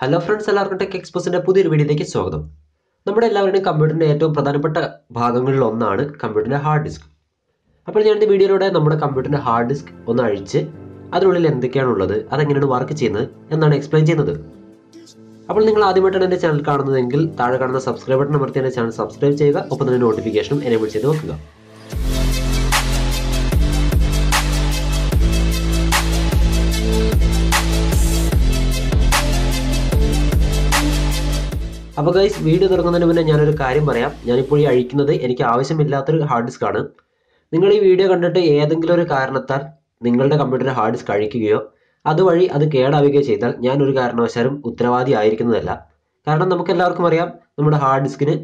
Hello friends എല്ലാവർക്കും tech എക്സ്പോസിന്റെ പുതിയൊരു വീഡിയോയിലേക്ക് സ്വാഗതം. നമ്മുടെ എല്ലാവരുടെയും കമ്പ്യൂട്ടറിന്റെ ഏറ്റവും പ്രധാനപ്പെട്ട ഭാഗങ്ങളിൽ ഒന്നാണ് കമ്പ്യൂട്ടറിന്റെ ഹാർഡ് ഡിസ്ക് അപ്പോൾ ഞാൻ ഈ വീഡിയോയിലൂടെ നമ്മുടെ കമ്പ്യൂട്ടറിന്റെ ഹാർഡ് ഡിസ്ക് ഒന്ന് അഴിച്ച് അതിനുള്ളിൽ എന്തൊക്കെയാണ് എന്തൊക്കെയാണുള്ളത് അതെങ്ങനെയാണ് വർക്ക് ചെയ്യുന്നത് എന്നാണ് എക്സ്പ്ലെയിൻ ചെയ്യുന്നത്. അപ്പോൾ നിങ്ങൾ ആദ്യമായിട്ടാണ് എന്റെ ചാനൽ കാണുന്നതെങ്കിൽ താഴെ കാണുന്ന സബ്സ്ക്രൈബ് ബട്ടൺ അമർത്തി എന്റെ ചാനൽ സബ്സ്ക്രൈബ് ചെയ്യുക ഒപ്പം തന്നെ നോട്ടിഫിക്കേഷനും എനേബിൾ ചെയ്ത് വെക്കുക. അപ്പോൾ ഗൈസ് വീഡിയോ തുടങ്ങുന്നതിന് മുന്നേ ഞാനൊരു കാര്യം പറയാം. ഞാനിപ്പോൾ ഈ അഴിക്കുന്നത് എനിക്ക് ആവശ്യമില്ലാത്തൊരു ഹാർഡ് ഡിസ്ക് ആണ്. നിങ്ങൾ ഈ വീഡിയോ കണ്ടിട്ട് ഏതെങ്കിലും ഒരു കാരണത്താൽ നിങ്ങളുടെ കമ്പ്യൂട്ടർ ഹാർഡ് ഡിസ്ക് അഴിക്കുകയോ അതുവഴി അത് കേടാവുകയോ ചെയ്താൽ ഞാൻ ഒരു കാരണവശാലും ഉത്തരവാദി ആയിരിക്കുന്നതല്ല. കാരണം നമുക്ക് എല്ലാവർക്കും അറിയാം നമ്മുടെ ഹാർഡ് ഡിസ്കിന്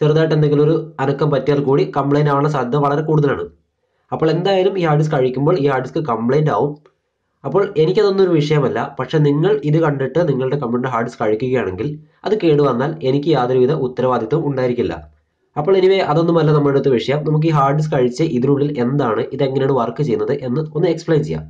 ചെറുതായിട്ട് എന്തെങ്കിലും ഒരു അനക്കം പറ്റിയാൽ കൂടി കംപ്ലയിന്റ് ആവാനുള്ള സാധ്യത വളരെ കൂടുതലാണ്. അപ്പോൾ എന്തായാലും ഈ ഹാർഡ് ഡിസ്ക് അഴിക്കുമ്പോൾ ഈ ഹാർഡ് ഡിസ്ക് കംപ്ലയിന്റ് ആവും. അപ്പോൾ എനിക്കതൊന്നും ഒരു വിഷയമല്ല. പക്ഷെ നിങ്ങൾ ഇത് കണ്ടിട്ട് നിങ്ങളുടെ കമ്പ്യൂട്ടർ ഹാർഡ് ഡിസ്ക് അഴിക്കുകയാണെങ്കിൽ അത് കേടുവന്നാൽ എനിക്ക് യാതൊരുവിധ ഉത്തരവാദിത്വം ഉണ്ടായിരിക്കില്ല. അപ്പോൾ എനിവേ അതൊന്നുമല്ല നമ്മുടെ അടുത്ത വിഷയം. നമുക്ക് ഈ ഹാർഡ് ഡിസ്ക് അഴിച്ച് ഇതിനുള്ളിൽ എന്താണ് ഇതെങ്ങനെയാണ് വർക്ക് ചെയ്യുന്നത് എന്ന് ഒന്ന് എക്സ്പ്ലെയിൻ ചെയ്യാം.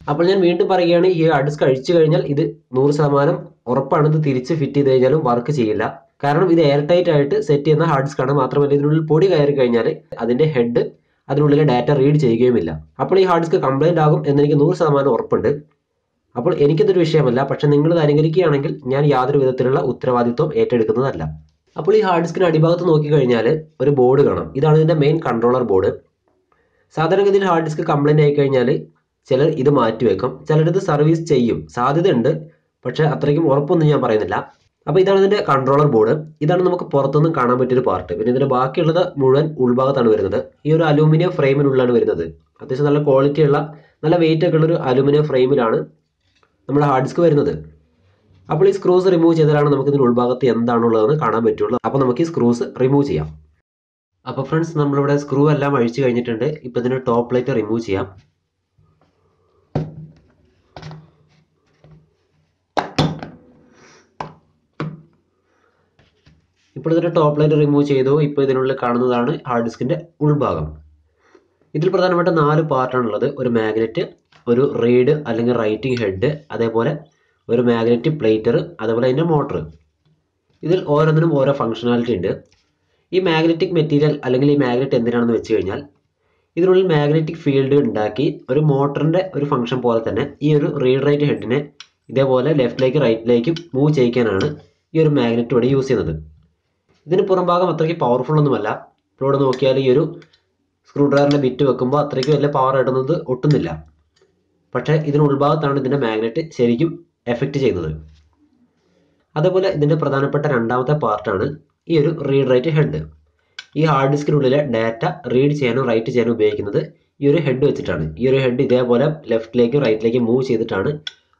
അപ്പോൾ ഞാൻ വീണ്ടും പറയുകയാണ് ഈ ഹാർഡ് ഡിസ്ക് അഴിച്ചു കഴിഞ്ഞാൽ ഇത് നൂറ് ശതമാനം ഉറപ്പാണ്. ഇത് തിരിച്ച് ഫിറ്റ് ചെയ്ത് കഴിഞ്ഞാലും വർക്ക് ചെയ്യില്ല. കാരണം ഇത് എയർ ടൈറ്റ് ആയിട്ട് സെറ്റ് ചെയ്യുന്ന ഹാർഡ് ഡിസ്ക് ആണ്. മാത്രമല്ല ഇതിനുള്ളിൽ പൊടി കയറി കഴിഞ്ഞാൽ അതിന്റെ ഹെഡ് അതിനുള്ളിലെ ഡാറ്റ റീഡ് ചെയ്യുകയുമില്ല. അപ്പോൾ ഈ ഹാർഡ് ഡിസ്ക് കംപ്ലൈന്റ് ആകും എന്നെനിക്ക് നൂറ് ശതമാനം ഉറപ്പുണ്ട്. അപ്പോൾ എനിക്കതൊരു വിഷയമല്ല. പക്ഷേ നിങ്ങൾ ഇത് അനുകരിക്കുകയാണെങ്കിൽ ഞാൻ യാതൊരു വിധത്തിലുള്ള ഉത്തരവാദിത്വം ഏറ്റെടുക്കുന്നതല്ല. അപ്പോൾ ഈ ഹാർഡ് ഡിസ്കിന് അടിഭാഗത്ത് നോക്കിക്കഴിഞ്ഞാൽ ഒരു ബോർഡ് കാണാം. ഇതാണ് ഇതിന്റെ മെയിൻ കൺട്രോളർ ബോർഡ് സാധാരണഗതിയിൽ ഹാർഡ് ഡിസ്ക് കംപ്ലൈന്റ് ആയി കഴിഞ്ഞാൽ ചിലർ ഇത് മാറ്റിവെക്കും. ചിലരിത് സർവീസ് ചെയ്യും. സാധ്യതയുണ്ട്. പക്ഷേ അത്രയ്ക്കും ഉറപ്പൊന്നും ഞാൻ പറയുന്നില്ല. അപ്പോൾ ഇതാണ് ഇതിന്റെ കൺട്രോളർ ബോർഡ് ഇതാണ് നമുക്ക് പുറത്തുനിന്നും കാണാൻ പറ്റിയൊരു പാർട്ട് പിന്നെ ഇതിന്റെ ബാക്കിയുള്ളത് മുഴുവൻ ഉൾഭാഗത്താണ് വരുന്നത്. ഈ ഒരു അലൂമിനിയം ഫ്രെയിമിനുള്ളിലാണ് വരുന്നത്. അത്യാവശ്യം നല്ല ക്വാളിറ്റി ഉള്ള നല്ല വെയിറ്റ് ഒക്കെ ഉള്ളൊരു അലൂമിനിയം ഫ്രെയിമിലാണ് നമ്മുടെ ഹാർഡ് ഡിസ്ക് വരുന്നത്. അപ്പോൾ ഈ സ്ക്രൂസ് റിമൂവ് ചെയ്താലാണ് നമുക്ക് ഇതിന് ഉൾഭാഗത്ത് എന്താണുള്ളതെന്ന് കാണാൻ പറ്റുള്ളൂ. അപ്പോൾ നമുക്ക് ഈ സ്ക്രൂസ് റിമൂവ് ചെയ്യാം. അപ്പോൾ ഫ്രണ്ട്സ് നമ്മളിവിടെ സ്ക്രൂ എല്ലാം അഴിച്ചു കഴിഞ്ഞിട്ടുണ്ട്. ഇപ്പോൾ ഇതിന്റെ ടോപ്പ് പ്ലേറ്റ് റിമൂവ് ചെയ്യാം. ഇപ്പോൾ ഇതിന്റെ ടോപ്പ് ലൈറ്റ് റിമൂവ് ചെയ്തു. ഇപ്പോൾ ഇതിനുള്ളിൽ കാണുന്നതാണ് ഹാർഡ് ഡിസ്കിന്റെ ഉൾഭാഗം. ഇതിൽ പ്രധാനപ്പെട്ട നാല് പാർട്ടാണുള്ളത് ഒരു മാഗ്നറ്റ് ഒരു റീഡ് അല്ലെങ്കിൽ റൈറ്റിംഗ് ഹെഡ് അതേപോലെ ഒരു മാഗ്നറ്റ് പ്ലേറ്റർ അതേപോലെ അതിന്റെ മോട്ടർ ഇതിൽ ഓരോന്നിനും ഓരോ ഫംഗ്ഷനാലിറ്റി ഉണ്ട്. ഈ മാഗ്നറ്റിക് മെറ്റീരിയൽ അല്ലെങ്കിൽ ഈ മാഗ്നറ്റ് എന്തിനാണെന്ന് വെച്ച് കഴിഞ്ഞാൽ ഇതിനുള്ളിൽ മാഗ്നറ്റിക് ഫീൽഡ് ഉണ്ടാക്കി ഒരു മോട്ടറിന്റെ ഒരു ഫംഗ്ഷൻ പോലെ തന്നെ ഈ ഒരു റീഡ് റൈറ്റ് ഹെഡിനെ ഇതേപോലെ ലെഫ്റ്റിലേക്ക് റൈറ്റിലേക്കും മൂവ് ചെയ്യിക്കാനാണ് ഈ ഒരു മാഗ്നറ്റ് ഇവിടെ യൂസ് ചെയ്യുന്നത്. ഇതിന് പുറംഭാഗം അത്രയ്ക്ക് പവർഫുൾ ഒന്നുമല്ല. ഇവിടെ നോക്കിയാൽ ഈ ഒരു സ്ക്രൂ ഡ്രൈവറിന്റെ ബിറ്റ് വെക്കുമ്പോൾ അത്രയ്ക്ക് വലിയ പവർ ഇടുന്നത് ഒട്ടുന്നില്ല. പക്ഷേ ഇതിന് ഉൾഭാഗത്താണ് ഇതിന്റെ മാഗ്നറ്റ് ശരിക്കും എഫക്റ്റ് ചെയ്യുന്നത്. അതേപോലെ ഇതിന്റെ പ്രധാനപ്പെട്ട രണ്ടാമത്തെ പാർട്ടാണ് ഈ ഒരു റീഡ് റൈറ്റ് ഹെഡ് ഈ ഹാർഡ് ഡിസ്കിനുള്ളിലെ ഡാറ്റ റീഡ് ചെയ്യാനും റൈറ്റ് ചെയ്യാനും ഉപയോഗിക്കുന്നത് ഈ ഒരു ഹെഡ് വെച്ചിട്ടാണ്. ഈ ഒരു ഹെഡ് ഇതേപോലെ ലെഫ്റ്റിലേക്കും റൈറ്റിലേക്കും മൂവ് ചെയ്തിട്ടാണ്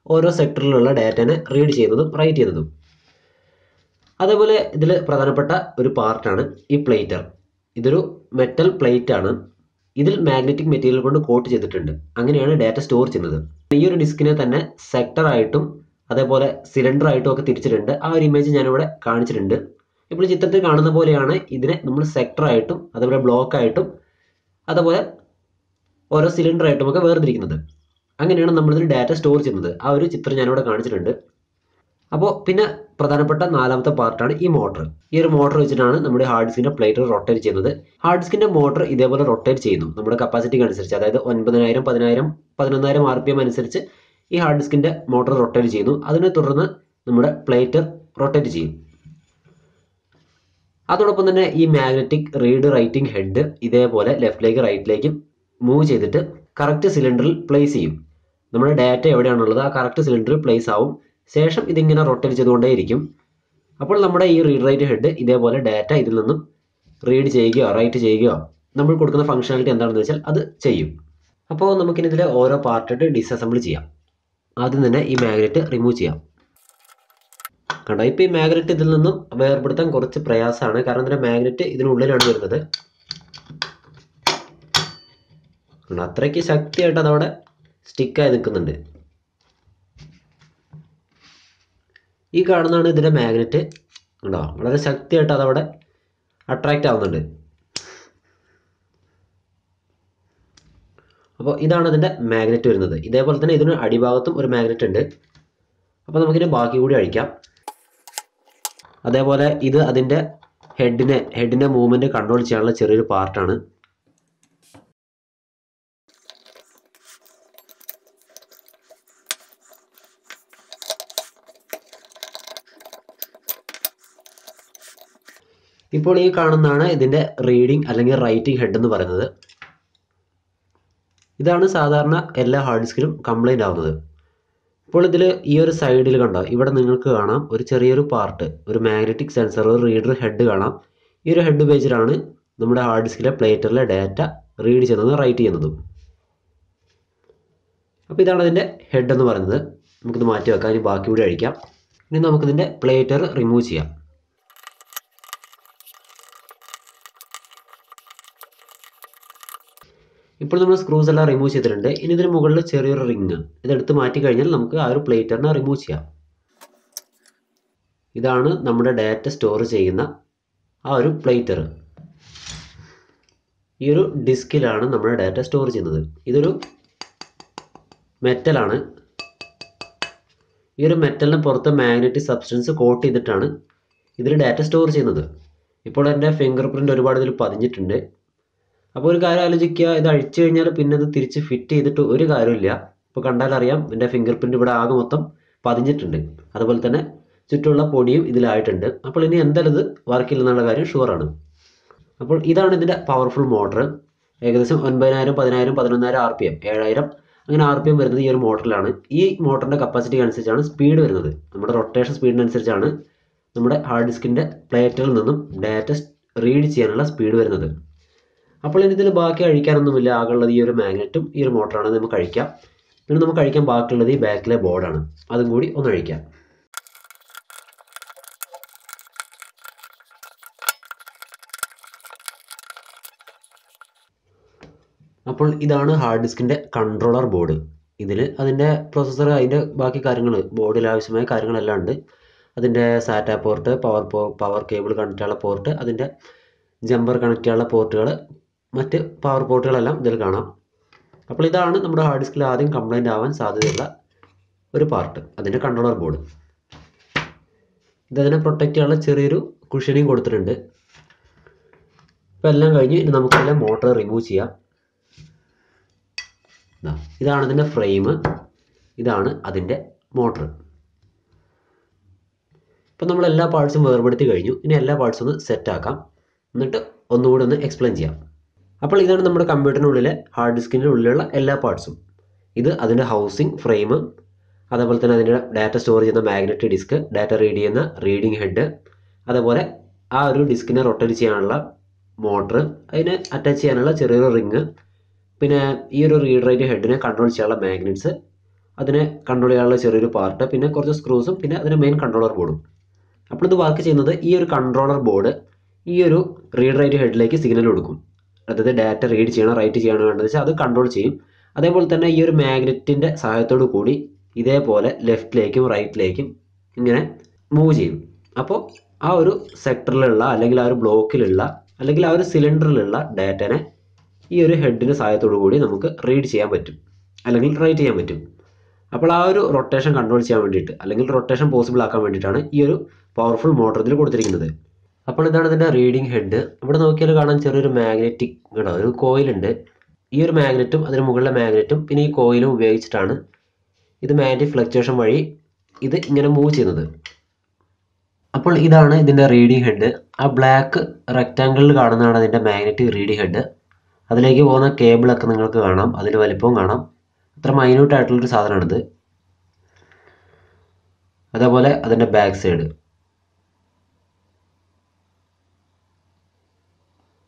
ഓരോ സെക്ടറിലുള്ള ഡാറ്റനെ റീഡ് ചെയ്യുന്നതും റൈറ്റ് ചെയ്യുന്നതും. അതേപോലെ ഇതിൽ പ്രധാനപ്പെട്ട ഒരു പാർട്ടാണ് ഈ പ്ലേറ്റർ. ഇതൊരു മെറ്റൽ പ്ലേറ്റ് ആണ്. ഇതിൽ മാഗ്നറ്റിക് മെറ്റീരിയൽ കൊണ്ട് കോട്ട് ചെയ്തിട്ടുണ്ട്. അങ്ങനെയാണ് ഡാറ്റ സ്റ്റോർ ചെയ്യുന്നത്. ഈ ഒരു ഡിസ്കിനെ തന്നെ സെക്ടറായിട്ടും അതേപോലെ സിലിണ്ടർ ആയിട്ടും ഒക്കെ തിരിച്ചിട്ടുണ്ട്. ആ ഒരു ഇമേജ് ഞാനിവിടെ കാണിച്ചിട്ടുണ്ട്. ഇപ്പോൾ ചിത്രത്തിൽ കാണുന്ന പോലെയാണ് ഇതിനെ നമ്മൾ സെക്ടറായിട്ടും അതേപോലെ ബ്ലോക്ക് ആയിട്ടും അതേപോലെ ഓരോ സിലിണ്ടർ ആയിട്ടും ഒക്കെ വേർതിരിക്കുന്നത്. അങ്ങനെയാണ് നമ്മളിതിൽ ഡാറ്റ സ്റ്റോർ ചെയ്യുന്നത്. ആ ഒരു ചിത്രം ഞാനിവിടെ കാണിച്ചിട്ടുണ്ട്. അപ്പോൾ പിന്നെ പ്രധാനപ്പെട്ട നാലാമത്തെ പാർട്ടാണ് ഈ മോട്ടർ. ഈ ഒരു മോട്ടർ വെച്ചിട്ടാണ് നമ്മുടെ ഹാർഡ് ഡിസ്കിന്റെ പ്ലേറ്റ് റൊട്ടേറ്റ് ചെയ്യുന്നത്. ഹാർഡ് ഡിസ്കിന്റെ മോട്ടർ ഇതേപോലെ റൊട്ടേറ്റ് ചെയ്യുന്നു. നമ്മുടെ കപ്പാസിറ്റിക്ക് അനുസരിച്ച് അതായത് ഒൻപതിനായിരം പതിനായിരം പതിനൊന്നായിരം ആർ പി എം അനുസരിച്ച് ഈ ഹാർഡ് ഡിസ്കിന്റെ മോട്ടർ റൊട്ടേറ്റ് ചെയ്യുന്നു. അതിനെ തുടർന്ന് നമ്മുടെ പ്ലേറ്റ് റൊട്ടേറ്റ് ചെയ്യും. അതോടൊപ്പം തന്നെ ഈ മാഗ്നറ്റിക് റീഡ് റൈറ്റിംഗ് ഹെഡ് ഇതേപോലെ ലെഫ്റ്റിലേക്ക് റൈറ്റിലേക്കും മൂവ് ചെയ്തിട്ട് കറക്റ്റ് സിലിണ്ടറിൽ പ്ലേസ് ചെയ്യും. നമ്മുടെ ഡാറ്റ എവിടെയാണുള്ളത്? ആ കറക്റ്റ് സിലിണ്ടറിൽ പ്ലേസ് ആവും. ശേഷം ഇതിങ്ങനെ റൊട്ടേറ്റ് ചെയ്തുകൊണ്ടേയിരിക്കും. അപ്പോൾ നമ്മുടെ ഈ റീഡ് റൈറ്റ് ഹെഡ് ഇതേപോലെ ഡാറ്റ ഇതിൽ നിന്നും റീഡ് ചെയ്യുകയോ റൈറ്റ് ചെയ്യുകയോ നമ്മൾ കൊടുക്കുന്ന ഫംഗ്ഷനാലിറ്റി എന്താണെന്ന് വെച്ചാൽ അത് ചെയ്യും. അപ്പോൾ നമുക്കിനി ഇതിലെ ഓരോ പാർട്ടായിട്ട് ഡിസസംബിൾ ചെയ്യാം. ആദ്യം തന്നെ ഈ മാഗ്നറ്റ് റിമൂവ് ചെയ്യാം. കണ്ടോ? ഇപ്പോൾ ഈ മാഗ്നറ്റ് ഇതിൽ നിന്നും വേർപെടുത്താൻ കുറച്ച് പ്രയാസമാണ്. കാരണം ഇതിന്റെ മാഗ്നറ്റ് ഇതിനുള്ളിലാണ് വരുന്നത്. അത്രയ്ക്ക് ശക്തിയായിട്ട് അതവിടെ സ്റ്റിക്കായി നിൽക്കുന്നുണ്ട്. ഈ കാണുന്നതാണ് ഇതിന്റെ മാഗ്നറ്റ് ഉണ്ടോ വളരെ ശക്തിയായിട്ട് അതവിടെ അട്രാക്റ്റ് ആവുന്നുണ്ട്. അപ്പോൾ ഇതാണ് ഇതിന്റെ മാഗ്നറ്റ് വരുന്നത്. ഇതേപോലെ തന്നെ ഇതിന് അടിഭാഗത്തും ഒരു മാഗ്നറ്റ് ഉണ്ട്. അപ്പോൾ നമുക്കിതിന് ബാക്കി കൂടി അഴിക്കാം. അതേപോലെ ഇത് അതിന്റെ ഹെഡിനെ ഹെഡിന്റെ മൂവ്മെന്റ് കൺട്രോൾ ചെയ്യാനുള്ള ചെറിയൊരു പാർട്ടാണ് ഇപ്പോൾ ഈ കാണുന്നതാണ് ഇതിന്റെ റീഡിംഗ് അല്ലെങ്കിൽ റൈറ്റിംഗ് ഹെഡ് എന്ന് പറയുന്നത്. ഇതാണ് സാധാരണ എല്ലാ ഹാർഡ് ഡിസ്കിലും കംപ്ലൈന്റ് ആവുന്നത്. ഇപ്പോൾ ഇതിൽ ഈ ഒരു സൈഡിൽ കണ്ടോ? ഇവിടെ നിങ്ങൾക്ക് കാണാം ഒരു ചെറിയൊരു പാർട്ട് ഒരു മാഗ്നറ്റിക് സെൻസർ ഒരു റീഡർ ഹെഡ് കാണാം. ഈ ഒരു ഹെഡ് ഉപയോഗിച്ചിട്ടാണ് നമ്മുടെ ഹാർഡ് ഡിസ്കിലെ പ്ലേറ്ററിലെ ഡാറ്റ റീഡ് ചെയ്യുന്നതും റൈറ്റ് ചെയ്യുന്നതും. അപ്പോൾ ഇതാണ് അതിന്റെ ഹെഡ് എന്ന് പറയുന്നത്. നമുക്കിത് മാറ്റി വെക്കാം ഇനി ബാക്കി കൂടി അഴിക്കാം. ഇനി നമുക്കിതിന്റെ പ്ലേറ്റർ റിമൂവ് ചെയ്യാം. ഇപ്പോൾ നമ്മൾ സ്ക്രൂസ് എല്ലാം റിമൂവ് ചെയ്തിട്ടുണ്ട്. ഇനി ഇതിന് മുകളിൽ ചെറിയൊരു റിങ് ഇതെടുത്ത് മാറ്റി കഴിഞ്ഞാൽ നമുക്ക് ആ ഒരു പ്ലേറ്ററിനെ റിമൂവ് ചെയ്യാം. ഇതാണ് നമ്മുടെ ഡാറ്റ സ്റ്റോർ ചെയ്യുന്ന ആ ഒരു പ്ലേറ്റർ ഈ ഒരു ഡിസ്കിലാണ് നമ്മുടെ ഡാറ്റ സ്റ്റോർ ചെയ്യുന്നത്. ഇതൊരു മെറ്റലാണ് ഈ ഒരു മെറ്റലിന് പുറത്ത് മാഗ്നറ്റിക് സബ്സ്റ്റൻസ് കോട്ട് ചെയ്തിട്ടാണ് ഇതിൽ ഡാറ്റ സ്റ്റോർ ചെയ്യുന്നത്. ഇപ്പോൾ എന്റെ ഫിംഗർ പ്രിന്റ് ഒരുപാട് ഇതിൽ പതിഞ്ഞിട്ടുണ്ട്. അപ്പോൾ ഒരു കാര്യം ആലോചിക്കുക ഇത് അഴിച്ചു കഴിഞ്ഞാൽ പിന്നെ ഇത് തിരിച്ച് ഫിറ്റ് ചെയ്തിട്ട് ഒരു കാര്യമില്ല ഇപ്പോൾ കണ്ടാലറിയാം എന്റെ ഫിംഗർ പ്രിന്റ് ഇവിടെ ആകെ മൊത്തം പതിഞ്ഞിട്ടുണ്ട്. അതുപോലെ തന്നെ ചുറ്റുമുള്ള പൊടിയും ഇതിലായിട്ടുണ്ട്. അപ്പോൾ ഇനി എന്തായാലും ഇത് വർക്കില്ലെന്നുള്ള കാര്യം ഷുവറാണ് അപ്പോൾ ഇതാണ് ഇതിന്റെ പവർഫുൾ മോട്ടർ ഏകദേശം ഒൻപതിനായിരം പതിനായിരം പതിനൊന്നായിരം ആർ പി എം ഏഴായിരം അങ്ങനെ ആർ പി എം വരുന്നത് ഈ ഒരു മോട്ടറിലാണ്. ഈ മോട്ടറിന്റെ കപ്പാസിറ്റി അനുസരിച്ചാണ് സ്പീഡ് വരുന്നത്. നമ്മുടെ റൊട്ടേഷൻ സ്പീഡിനനുസരിച്ചാണ് നമ്മുടെ ഹാർഡ് ഡിസ്കിന്റെ പ്ലേറ്റിൽ നിന്നും ഡാറ്റ റീഡ് ചെയ്യാനുള്ള സ്പീഡ് വരുന്നത്. അപ്പോൾ ഇനി ഇതിൽ ബാക്കി അഴിക്കാനൊന്നുമില്ല. ആകെയുള്ളത് ഈ ഒരു മാഗ്നറ്റും ഈ ഒരു മോട്ടറാണ് നമുക്ക് കഴിക്കാം പിന്നെ നമുക്ക് അഴിക്കാൻ ബാക്കിയുള്ളത് ഈ ബാക്കിലെ ബോർഡാണ് അതും കൂടി ഒന്ന് അഴിക്കാം. അപ്പോൾ ഇതാണ് ഹാർഡ് ഡിസ്കിന്റെ കൺട്രോളർ ബോർഡ് ഇതിൽ അതിന്റെ പ്രോസസ്സർ അതിന്റെ ബാക്കി കാര്യങ്ങൾ ബോർഡിൽ ആവശ്യമായ കാര്യങ്ങളെല്ലാം ഉണ്ട്. അതിന്റെ SATA port power power cable connect ചെയ്യാനുള്ള പോർട്ട് അതിന്റെ ജമ്പർ കണക്ട് ചെയ്യാനുള്ള പോർട്ടുകൾ മറ്റ് പവർ പോർട്ടുകളെല്ലാം ഇതിൽ കാണാം. അപ്പോൾ ഇതാണ് നമ്മുടെ ഹാർഡ് ഡിസ്കിൽ ആദ്യം കംപ്ലൈന്റ് ആവാൻ സാധ്യതയുള്ള ഒരു പാർട്ട് അതിന്റെ കൺട്രോളർ ബോർഡ് ഇതതിനെ പ്രൊട്ടക്റ്റ് ചെയ്യാനുള്ള ചെറിയൊരു കുഷനിങ് കൊടുത്തിട്ടുണ്ട്. ഇപ്പം എല്ലാം കഴിഞ്ഞ് ഇനി നമുക്കെല്ലാം മോട്ടർ റിമൂവ് ചെയ്യാം. ഇതാണ് ഇതിന്റെ ഫ്രെയിം ഇതാണ് അതിന്റെ മോട്ടർ ഇപ്പം നമ്മൾ എല്ലാ പാർട്സും വേർപെടുത്തി കഴിഞ്ഞു. ഇനി എല്ലാ പാർട്സും ഒന്ന് സെറ്റാക്കാം എന്നിട്ട് ഒന്നുകൂടി ഒന്ന് എക്സ്പ്ലെയിൻ ചെയ്യാം. അപ്പോൾ ഇതാണ് നമ്മുടെ കമ്പ്യൂട്ടറിനുള്ളിലെ ഹാർഡ് ഡിസ്കിന്റെ ഉള്ളിലുള്ള എല്ലാ പാർട്സും ഇത് അതിന്റെ ഹൗസിംഗ് ഫ്രെയിം അതേപോലെ തന്നെ അതിന്റെ ഡാറ്റ സ്റ്റോർ ചെയ്യുന്ന മാഗ്നറ്റിക് ഡിസ്ക് ഡാറ്റ റീഡ് ചെയ്യുന്ന റീഡിംഗ് ഹെഡ് അതേപോലെ ആ ഒരു ഡിസ്കിനെ റൊട്ടേറ്റ് ചെയ്യാനുള്ള മോട്ടർ അതിനെ അറ്റാച്ച് ചെയ്യാനുള്ള ചെറിയൊരു റിങ് പിന്നെ ഈ ഒരു റീഡ് റൈറ്റ് ഹെഡിനെ കൺട്രോൾ ചെയ്യാനുള്ള മാഗ്നറ്റ്സ് അതിനെ കൺട്രോൾ ചെയ്യാനുള്ള ചെറിയൊരു പാർട്ട് പിന്നെ കുറച്ച് സ്ക്രൂസും പിന്നെ അതിന്റെ മെയിൻ കൺട്രോളർ ബോർഡും അപ്പോൾ ഇത് വർക്ക് ചെയ്യുന്നത് ഈ ഒരു കൺട്രോളർ ബോർഡ് ഈ ഒരു റീഡ് റൈറ്റ് ഹെഡിലേക്ക് സിഗ്നൽ കൊടുക്കും. അതായത് ഡാറ്റ റീഡ് ചെയ്യണോ റൈറ്റ് ചെയ്യണോ വേണ്ടത് വെച്ചാൽ അത് കൺട്രോൾ ചെയ്യും. അതേപോലെ തന്നെ ഈ ഒരു മാഗ്നറ്റിന്റെ സഹായത്തോടു കൂടി ഇതേപോലെ ലെഫ്റ്റിലേക്കും റൈറ്റിലേക്കും ഇങ്ങനെ മൂവ് ചെയ്യും. അപ്പോൾ ആ ഒരു സെക്ടറിലുള്ള അല്ലെങ്കിൽ ആ ഒരു ബ്ലോക്കിലുള്ള അല്ലെങ്കിൽ ആ ഒരു സിലിണ്ടറിലുള്ള ഡാറ്റനെ ഈ ഒരു ഹെഡിന്റെ സഹായത്തോടു കൂടി നമുക്ക് റീഡ് ചെയ്യാൻ പറ്റും. അല്ലെങ്കിൽ റൈറ്റ് ചെയ്യാൻ പറ്റും. അപ്പോൾ ആ ഒരു റൊട്ടേഷൻ കൺട്രോൾ ചെയ്യാൻ വേണ്ടിയിട്ട് അല്ലെങ്കിൽ റൊട്ടേഷൻ പോസിബിൾ ആക്കാൻ വേണ്ടിയിട്ടാണ് ഈ ഒരു പവർഫുൾ മോട്ടർ ഇതിൽ കൊടുത്തിരിക്കുന്നത്. അപ്പോൾ ഇതാണ് ഇതിന്റെ റീഡിംഗ് ഹെഡ് ഇവിടെ നോക്കിയാൽ കാണാൻ ചെറിയൊരു മാഗ്നറ്റിക് കേട്ടോ ഒരു കോയിലുണ്ട് ഈ ഒരു മാഗ്നറ്റും അതിന് മുകളിലെ മാഗ്നറ്റും പിന്നെ ഈ കോയിലും ഉപയോഗിച്ചിട്ടാണ് ഇത് മാഗ്നറ്റിക് ഫ്ലക്ച്വേഷൻ വഴി ഇത് ഇങ്ങനെ മൂവ് ചെയ്യുന്നത്. അപ്പോൾ ഇതാണ് ഇതിന്റെ റീഡിംഗ് ഹെഡ് ആ ബ്ലാക്ക് റെക്റ്റാങ്കിളിൽ കാണുന്നതാണ് അതിന്റെ മാഗ്നറ്റിക് റീഡിംഗ് ഹെഡ് അതിലേക്ക് പോകുന്ന കേബിളൊക്കെ നിങ്ങൾക്ക് കാണാം. അതിന്റെ വലിപ്പവും കാണാം. അത്ര മൈന്യൂട്ടായിട്ടുള്ളൊരു സാധനമാണിത്. അതേപോലെ അതിന്റെ ബാക്ക് സൈഡ്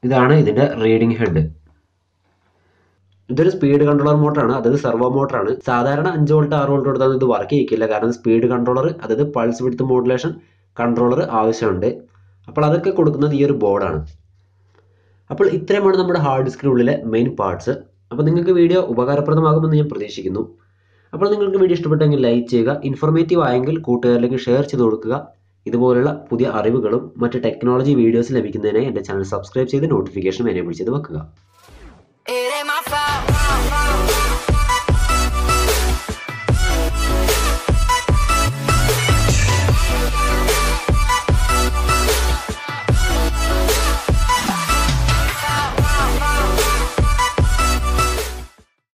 ഇതാണ് ഇതിന്റെ റീഡിംഗ് ഹെഡ്. ഇതൊരു സ്പീഡ് കൺട്രോളർ മോട്ടറാണ് അതായത് സെർവോ മോട്ടറാണ്. സാധാരണ അഞ്ച് വോൾട്ട് ആറ് വോൾട്ട് കൊടുത്താൽ ഇത് വർക്ക് ചെയ്യിക്കില്ല കാരണം സ്പീഡ് കൺട്രോളർ അതായത് പൾസ് വിടുത്ത് മോഡുലേഷൻ കൺട്രോളർ ആവശ്യമുണ്ട്. അപ്പോൾ അതൊക്കെ കൊടുക്കുന്നത് ഈ ഒരു ബോർഡാണ്. അപ്പോൾ ഇത്രയുമാണ് നമ്മുടെ ഹാർഡ് ഡിസ്കിനുള്ളിലെ മെയിൻ പാർട്സ്. അപ്പോൾ നിങ്ങൾക്ക് വീഡിയോ ഉപകാരപ്രദമാകുമെന്ന് ഞാൻ പ്രതീക്ഷിക്കുന്നു. അപ്പോൾ നിങ്ങൾക്ക് വീഡിയോ ഇഷ്ടപ്പെട്ടെങ്കിൽ ലൈക്ക് ചെയ്യുക ഇൻഫോർമേറ്റീവ് ആയെങ്കിൽ കൂട്ടുകാരിലേക്ക് ഷെയർ ചെയ്ത് കൊടുക്കുക. ഇതുപോലുള്ള പുതിയ അറിവുകളും മറ്റ് ടെക്നോളജി വീഡിയോസ് ലഭിക്കുന്നതിനായി എന്റെ ചാനൽ സബ്സ്ക്രൈബ് ചെയ്ത് നോട്ടിഫിക്കേഷൻ എനേബിൾ ചെയ്ത് വെക്കുക.